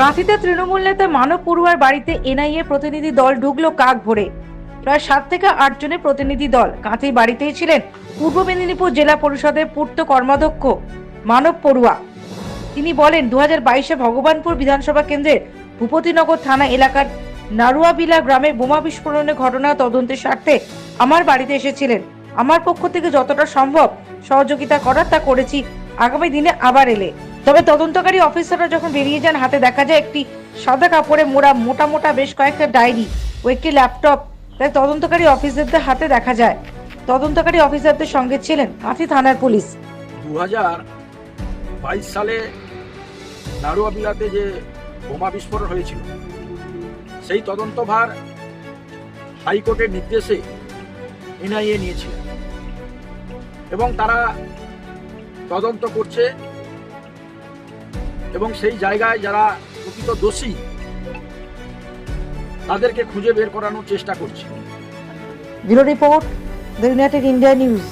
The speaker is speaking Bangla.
কাঁথিতে তৃণমূল নেতা মানব পড়ুয়ার বাড়িতে এনআইএ প্রতিনিধি দল ঢুকলো কাক ভরে। প্রায় সাত থেকে আট জনের প্রতিনিধি দল কাঁথি বাড়িতেই ছিলেন পূর্ব মেদিনীপুর জেলা পরিষদের পূর্ত কর্মাধ্যক্ষ মানব পড়ুয়া। তিনি বলেন দু বাইশে ভগবানপুর বিধানসভা কেন্দ্রের ভূপতিনগর থানা এলাকার নারুয়াবিলা গ্রামে বোমা বিস্ফোরণের ঘটনা তদন্তের স্বার্থে আমার বাড়িতে এসেছিলেন। আমার পক্ষ থেকে যতটা সম্ভব সহযোগিতা করার তা করেছি। আগামী দিনে আবার এলে। তবে তদন্তকারী অফিসাররা যখন বেরিয়ে যান, হাতে দেখা যায় একটি সাদা কাপড়ে মোড়া মোটা মোটা বেশ কয়েকটা ডায়েরি ও একটি ল্যাপটপ। তাই তদন্তকারী অফিসারদের হাতে দেখা যায়। তদন্তকারী অফিসারদের সঙ্গে ছিলেন কাঁথি থানার পুলিশ। দু বাইশ সালে নাড়ুয়াবিলাতে যে বোমা বিস্ফোরণ হয়েছিল, সেই তদন্তভার হাইকোর্টের নির্দেশে এনআইএ নিয়েছিল। এবং তারা তদন্ত করছে এবং সেই জায়গায় যারা প্রকৃত দোষী, তাদেরকে খুঁজে বের করানোর চেষ্টা করছে। Bureau report, the united India news.